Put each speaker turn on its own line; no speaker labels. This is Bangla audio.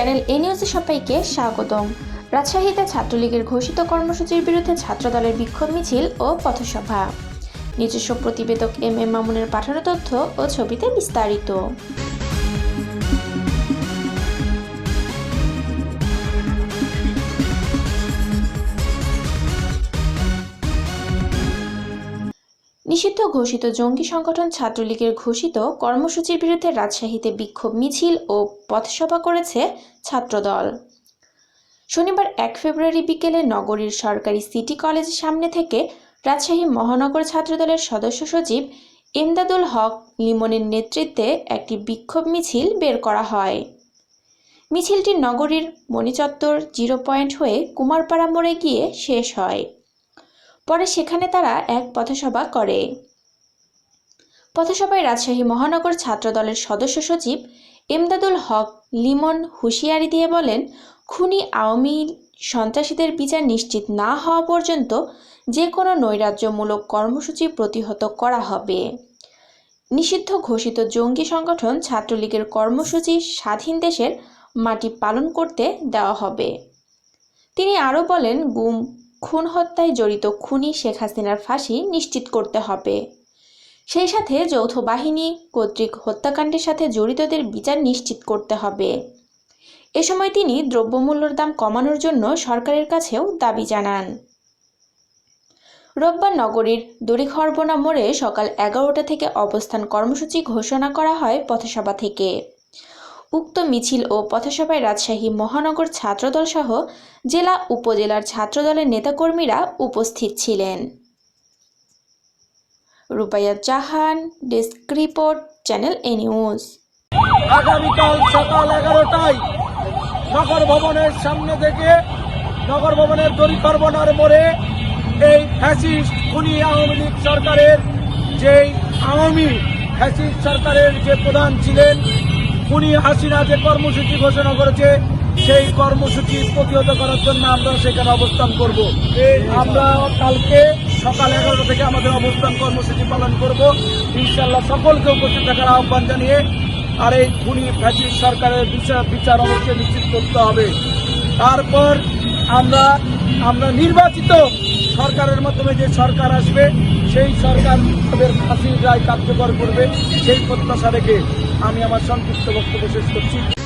চ্যানেল এ নিউজে সবাইকে স্বাগতম। রাজশাহীতে ছাত্রলীগের ঘোষিত কর্মসূচির বিরুদ্ধে ছাত্রদলের বিক্ষোভ মিছিল ও পথসভা। নিজস্ব প্রতিবেদক এম এম মামুনের পাঠানো তথ্য ও ছবিতে বিস্তারিত। নিষিদ্ধ ঘোষিত জঙ্গি সংগঠন ছাত্রলীগের ঘোষিত কর্মসূচির বিরুদ্ধে রাজশাহীতে বিক্ষোভ মিছিল ও পথসভা করেছে ছাত্রদল। শনিবার এক ফেব্রুয়ারি বিকেলে নগরীর সরকারি সিটি কলেজের সামনে থেকে রাজশাহী মহানগর ছাত্রদলের সদস্য সচিব এমদাদুল হক লিমনের নেতৃত্বে একটি বিক্ষোভ মিছিল বের করা হয়। মিছিলটি নগরীর মণিচত্বর জিরো পয়েন্ট হয়ে কুমারপাড়া মোড়ে গিয়ে শেষ হয়। পরে সেখানে তারা এক পথসভা করে। পথসভায় রাজশাহী মহানগর ছাত্রদলের সদস্য সচিব এমদাদুল হক লিমন হুঁশিয়ারি দিয়ে বলেন, খুনি আওয়ামী সন্ত্রাসীদের বিচার নিশ্চিত না হওয়া পর্যন্ত যে কোনো নৈরাজ্যমূলক কর্মসূচি প্রতিহত করা হবে। নিষিদ্ধ ঘোষিত জঙ্গি সংগঠন ছাত্রলীগের কর্মসূচি স্বাধীন দেশের মাটি পালন করতে দেওয়া হবে। তিনি আরও বলেন, গুম খুন হত্যায় জড়িত খুনি শেখ হাসিনার ফাঁসি নিশ্চিত করতে হবে। সেই সাথে যৌথ বাহিনী কর্তৃক হত্যাকাণ্ডের সাথে জড়িতদের বিচার নিশ্চিত করতে হবে। এ সময় তিনি দ্রব্যমূল্যের দাম কমানোর জন্য সরকারের কাছেও দাবি জানান। রোববার নগরীর দড়িখরবনা মোড়ে সকাল এগারোটা থেকে অবস্থান কর্মসূচি ঘোষণা করা হয় পথসভা থেকে। উক্ত মিছিল ও পথসভায় রাজশাহী মহানগর ছাত্রদল সহ জেলা উপজেলার ছাত্রদলের নেতাকর্মীরা উপস্থিত ছিলেন। Rupaiya Jahan, desk report, channel A news.
আগামীকাল সকাল এগারোটায় নগর ভবনের সামনে থেকে নগর ভবনের দরিকর্বনার মোড়ে এই ফ্যাসিস্ট খুনি আওয়ামী লীগ সরকারের যেই আওয়ামী ফ্যাসিস্ট সরকারের যে প্রধান ছিলেন খুনি হাসিনা যে কর্মসূচি ঘোষণা করেছে, সেই কর্মসূচি প্রতিহত করার জন্য আমরা সেখানে অবস্থান করব। আমরা কালকে সকাল এগারোটা থেকে আমাদের অবস্থান কর্মসূচি পালন করব। ইনশাল্লাহ সকলকে উপস্থিত থাকার আহ্বান জানিয়ে আর এই খুনি ফ্যাসিস্ট সরকারের বিচার বিচার অবশ্যই নিশ্চিত করতে হবে। তারপর আমরা আমরা নির্বাচিত সরকারের মাধ্যমে যে সরকার আসবে, সেই সরকার তাদের ফাঁসির রায় কার্যকর করবে, সেই প্রত্যাশা রেখে আমি আমার সংক্ষিপ্ত বক্তব্য শেষ করছি।